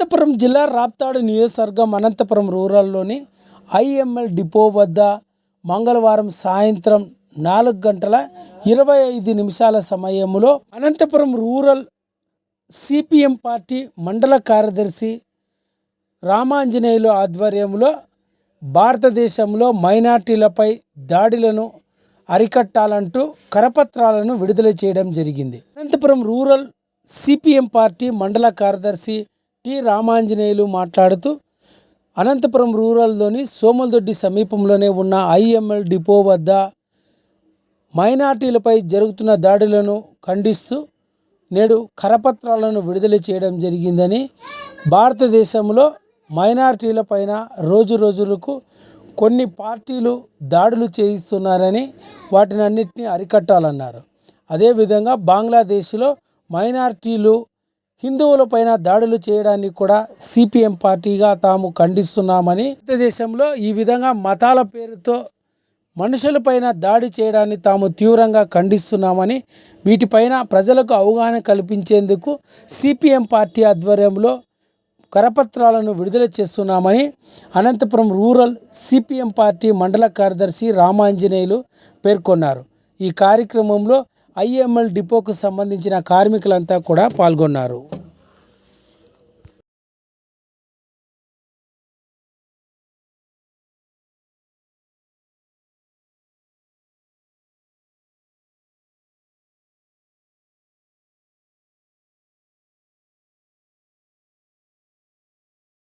అనంతపురం జిల్లా రాప్తాడు నియోజకవర్గం Anantapuram రూరల్లోని IML depot వద్ద మంగళవారం సాయంత్రం నాలుగు గంటల ఇరవై ఐదు నిమిషాల సమయంలో అనంతపురం రూరల్ సిపిఎం పార్టీ మండల కార్యదర్శి రామాంజనేయులు ఆధ్వర్యంలో భారతదేశంలో మైనార్టీలపై దాడులను అరికట్టాలంటూ కరపత్రాలను విడుదల చేయడం జరిగింది. అనంతపురం రూరల్ సిపిఎం పార్టీ మండల కార్యదర్శి టి రామాంజనేయులు మాట్లాడుతూ అనంతపురం రూరల్లోని సోమలదొడ్డి సమీపంలోనే ఉన్న ఐఎంఎల్ డిపో వద్ద మైనార్టీలపై జరుగుతున్న దాడులను ఖండిస్తూ నేడు కరపత్రాలను విడుదల చేయడం జరిగిందని భారతదేశంలో మైనార్టీలపైన రోజు రోజులకు కొన్ని పార్టీలు దాడులు చేయిస్తున్నారని వాటిని అన్నిటిని అరికట్టాలన్నారు. అదేవిధంగా బంగ్లాదేశ్లో మైనార్టీలు హిందువులపైన దాడులు చేయడాన్ని కూడా సిపిఎం పార్టీగా తాము ఖండిస్తున్నామని భారతదేశంలో ఈ విధంగా మతాల పేరుతో మనుషులపైన దాడి చేయడాన్ని తాము తీవ్రంగా ఖండిస్తున్నామని వీటిపైన ప్రజలకు అవగాహన కల్పించేందుకు సిపిఎం పార్టీ ఆధ్వర్యంలో కరపత్రాలను విడుదల చేస్తున్నామని అనంతపురం రూరల్ సిపిఎం పార్టీ మండల కార్యదర్శి రామాంజనేయులు పేర్కొన్నారు. ఈ కార్యక్రమంలో ఐఎంఎల్ డిపోకు సంబంధించిన కార్మికులంతా కూడా పాల్గొన్నారు.